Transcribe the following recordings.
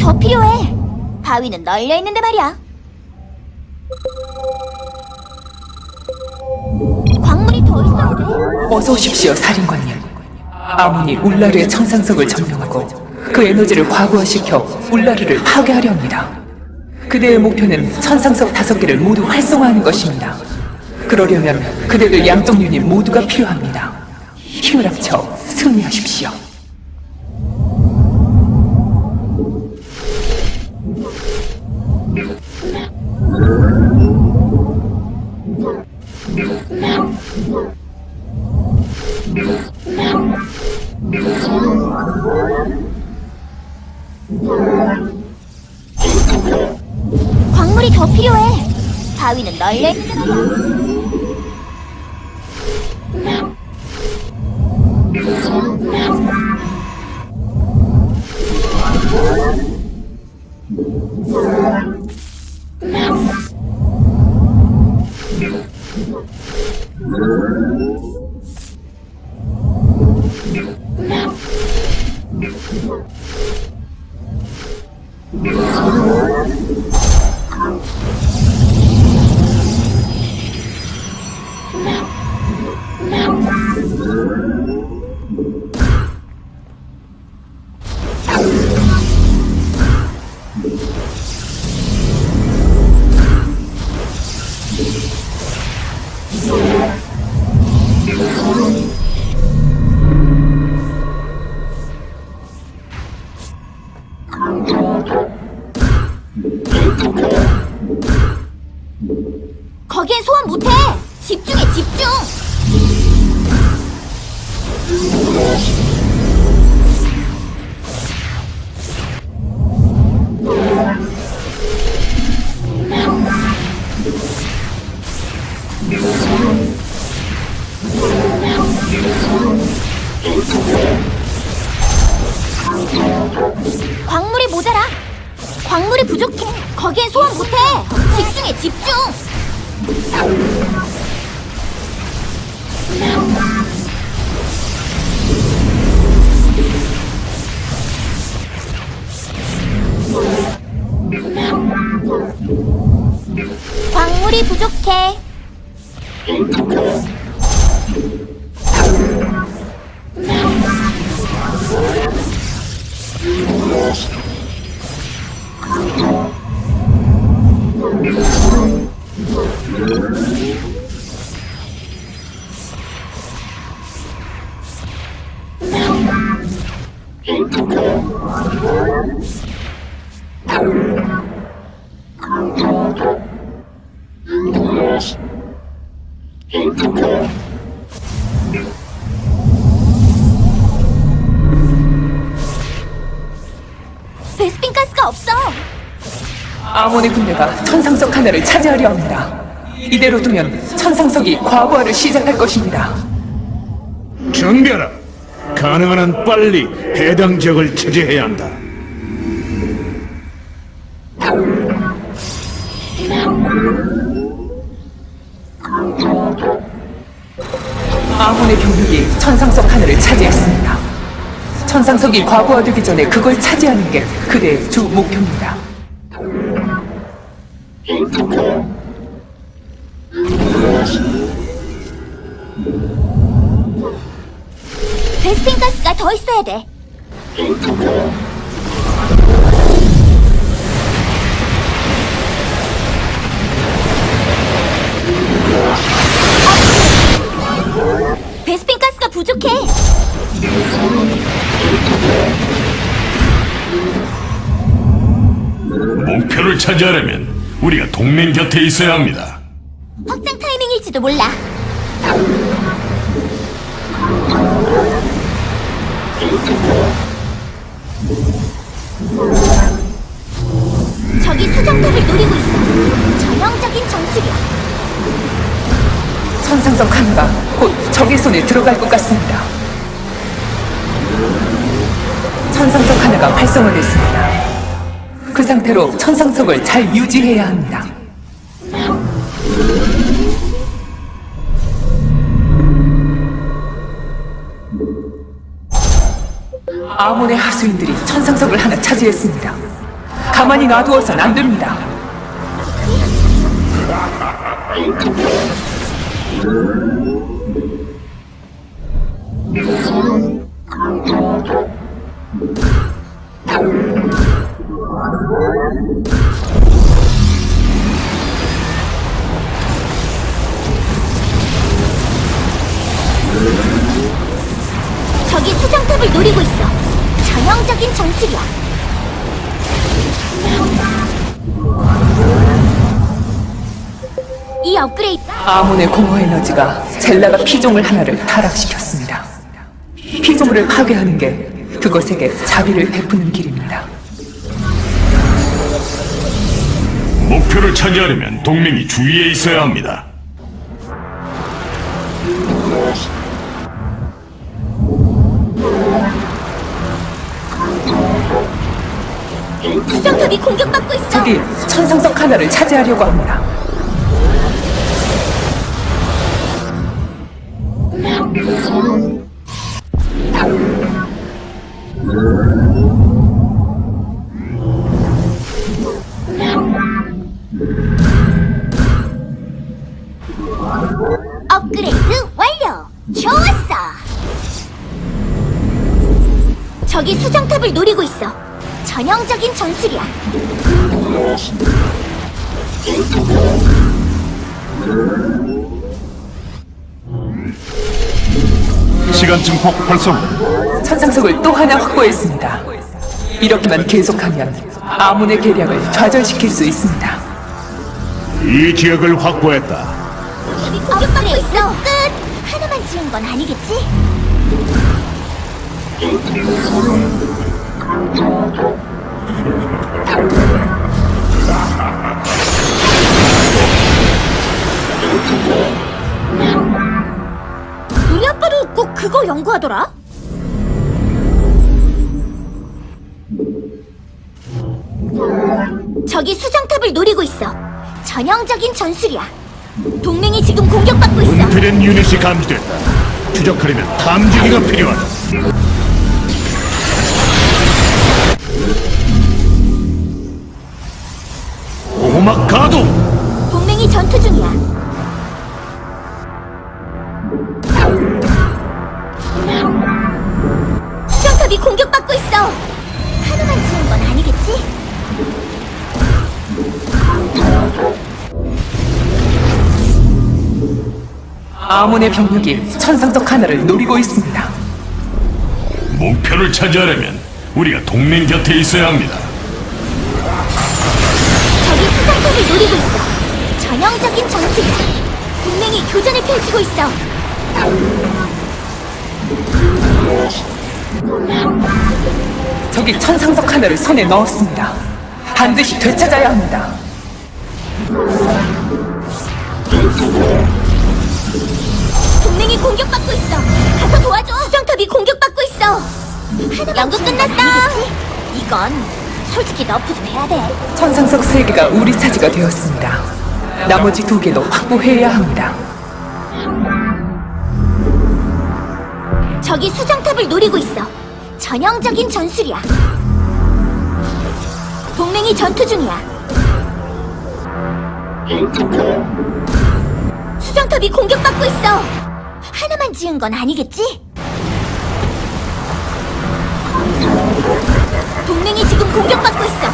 더 필요해. 바위는 널려 있는데 말이야. 광물이 더 있어야 돼. 어서 오십시오, 살인관님. 아문이 울라르의 천상석을 점령하고 그 에너지를 과부하시켜 울라르를 파괴하려 합니다. 그대의 목표는 천상석 다섯 개를 모두 활성화하는 것입니다. 그러려면 그대들 양쪽 유닛 모두가 필요합니다. 힘을 합쳐 승리하십시오. 광물이 더 필요해. 바위는 널려 있 광 아몬의 군대가 천상석 하나를 차지하려 합니다. 이대로 두면 천상석이 과부하를 시작할 것입니다. 정비하라. 가능한 한 빨리 해당 지역을 차지해야 한다. 아몬의 병력이 천상석 하나를 차지했습니다. 천상석이 과부하되기 전에 그걸 차지하는 게 그대의 주 목표입니다. 베스핀 가스가 더 있어야 돼. 베스핀 가스가 부족해. 목표를 차지하려면 우리가 동맹 곁에 있어야 합니다. 확장 타이밍일지도 몰라. 저기 수정탑을 노리고 있어. 전형적인 정수리야. 천상석 하나가 곧 적의 손에 들어갈 것 같습니다. 천상석 하나가 활성화됐습니다. 그 상태로 천상석을 잘 유지해야 합니다. 아몬의 하수인들이 천상석을 하나 차지했습니다. 가만히 놔두어선 안 됩니다. 저기 수정탑을 노리고 있어. 전형적인 전술이야. 이 업그레이드 아몬의 공허 에너지가 젤라가 피조물 하나를 타락시켰습니다. 피조물을 파괴하는 게 그것에게 자비를 베푸는 길입 목표를 차지하려면 동맹이 주위에 있어야 합니다. 수정탑이 공격받고 있어. 적이 천상석 하나를 차지하려고 합니다. 업그레이드 완료. 좋았어. 저기 수정탑을 노리고 있어. 전형적인 전술이야. 시간 증폭 활성 천상석을 또 하나 확보했습니다. 이렇게만 계속하면 아몬의 계략을 좌절시킬 수 있습니다. 이 지역을 확보했다. 공격받고 있어. 끝. 하나만 지은 건 아니겠지? 우리 아빠도 꼭 그거 연구하더라. 저기 수정탑을 노리고 있어. 전형적인 전술이야. 동맹이 지금 공격받고 있어. 은폐된 유닛이 감지됐다. 추적하려면 탐지기가 필요하다. 오막 가동! 동맹이 전투 중이야. 수정탑이 공격받고 있어. 하나만 지은 건 아니겠지? 아몬의 병력이 천상석 하나를 노리고 있습니다. 목표를 차지하려면 우리가 동맹 곁에 있어야 합니다. 저기 수정탑을 노리고 있어. 전형적인 전술이야. 동맹이 교전을 펼치고 있어. 적이 천상석 하나를 손에 넣었습니다. 반드시 되찾아야 합니다. 동맹이 공격받고 있어. 가서 도와줘. 수정탑이 공격받고 있어. 연구 끝났다. 이건 솔직히 너프 좀 해야 돼. 천상석 세 개가 우리 차지가 되었습니다. 나머지 두 개도 확보해야 합니다. 저기 수정탑을 노리고 있어. 전형적인 전술이야. 동맹이 전투 중이야. 수정탑이 공격받고 있어. 하나만 지은 건 아니겠지? 동맹이 지금 공격받고 있어.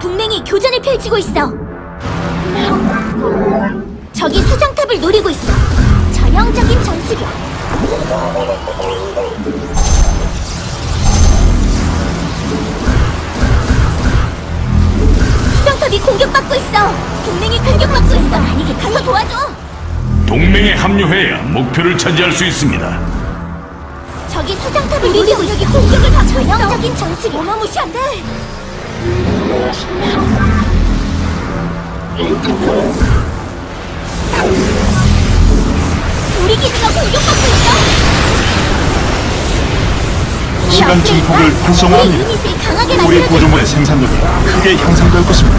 동맹이 교전을 펼치고 있어. 저기 수정탑을 노리고 있어. 전술이야. 수정탑이 공격받고 있어. 동맹이 공격받고 있어. 아니게 가서 도와줘. 동맹에 합류해야 목표를 차지할 수 있습니다. 저기 수정탑을 노리고 있어. 공격을 받고 전형적인 전술이야. 어마무시한데. 우리 기지가 공격받고 있어. 시간 증폭을 활성화합니다. 우리 구조물의 생산력이 크게 향상될 것입니다.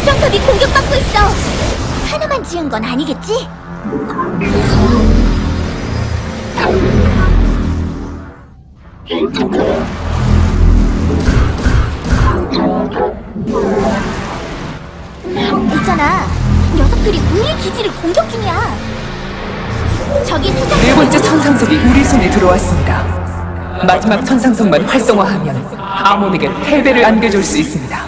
수정탑이 공격받고 있어. 하나만 지은 건 아니겠지? 있잖아. 녀석들이 우리 기지를 공격 중이야. 저기 수정. 네 번째 천상석이 우리 손에 들어왔습니다. 마지막 천상석만 활성화하면 아몬에게 패배를 안겨줄 수 있습니다.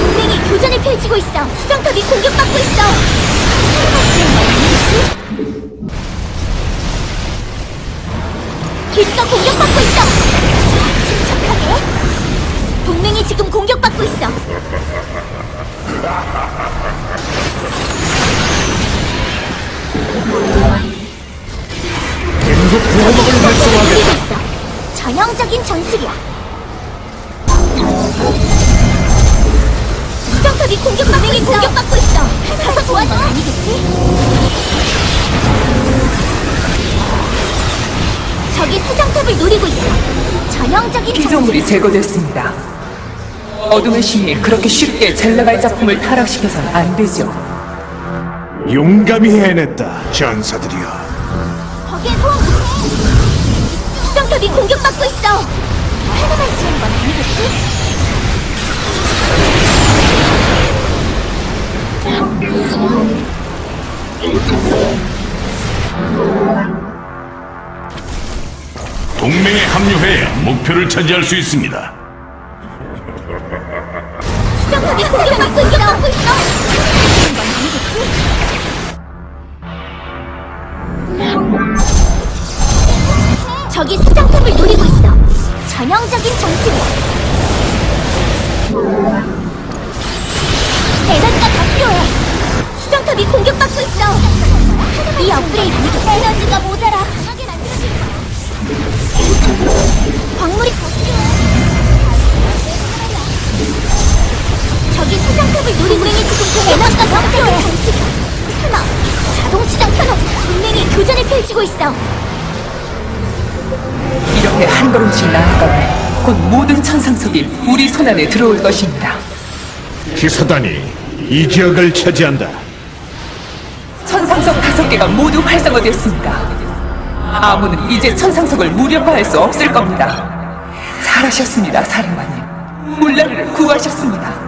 동맹이 교전을 펼치고 있어. 수정탑이 공격받고 있어. 기지가 공격받고 있어. 동맹이 지금 공격받고 있어. 계속 보호막을 활성화하겠다. 있어. 전형적인 전술이야. 수정탑이 공격받고 있어. 공격받고 있어. 가서 도와줘. 아니겠지? 저기 수정탑을 노리고 있어. 전형적인 피조물이 제거됐습니다. 어둠의 신이 그렇게 쉽게 젤라갈 작품을 타락시켜선 안 되죠. 용감히 해냈다, 전사들이여. 거기에 소환 못해. 수정탑이 공격받고 있어. 하나만 지은 건 아니겠지? 동맹에 합류해야 목표를 차지할 수 있습니다. 전형적인 정 한 걸음씩 나아가면 곧 모든 천상석이 우리 손 안에 들어올 것입니다. 기사단이 이 지역을 차지한다. 천상석 다섯 개가 모두 활성화되었습니다. 아무는 이제 천상석을 무력화할 수 없을 겁니다. 잘하셨습니다, 사령관님. 울라르를 구하셨습니다.